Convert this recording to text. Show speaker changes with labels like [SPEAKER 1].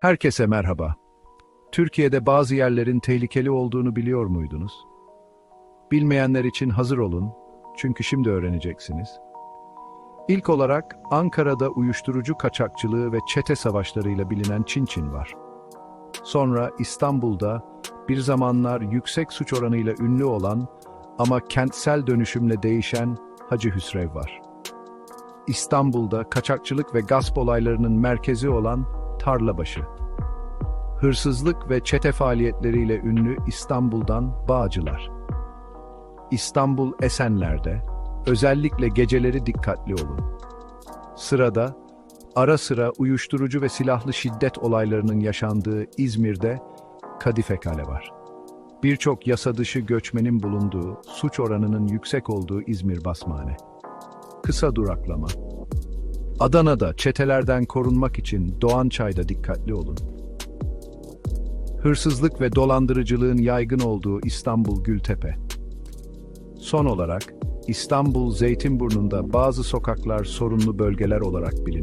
[SPEAKER 1] Herkese merhaba. Türkiye'de bazı yerlerin tehlikeli olduğunu biliyor muydunuz? Bilmeyenler için hazır olun, çünkü şimdi öğreneceksiniz. İlk olarak Ankara'da uyuşturucu kaçakçılığı ve çete savaşlarıyla bilinen Çinçin var. Sonra İstanbul'da bir zamanlar yüksek suç oranıyla ünlü olan ama kentsel dönüşümle değişen Hacı Hüsrev var. İstanbul'da kaçakçılık ve gasp olaylarının merkezi olan Tarlabaşı. Hırsızlık ve çete faaliyetleriyle ünlü İstanbul'dan Bağcılar. İstanbul Esenler'de, özellikle geceleri dikkatli olun. Sırada, ara sıra uyuşturucu ve silahlı şiddet olaylarının yaşandığı İzmir'de Kadife Kale var. Birçok yasa dışı göçmenin bulunduğu, suç oranının yüksek olduğu İzmir Basmane. Kısa duraklama. Adana'da çetelerden korunmak için Doğançay'da dikkatli olun. Hırsızlık ve dolandırıcılığın yaygın olduğu İstanbul Gültepe. Son olarak İstanbul Zeytinburnu'nda bazı sokaklar sorunlu bölgeler olarak biliniyor.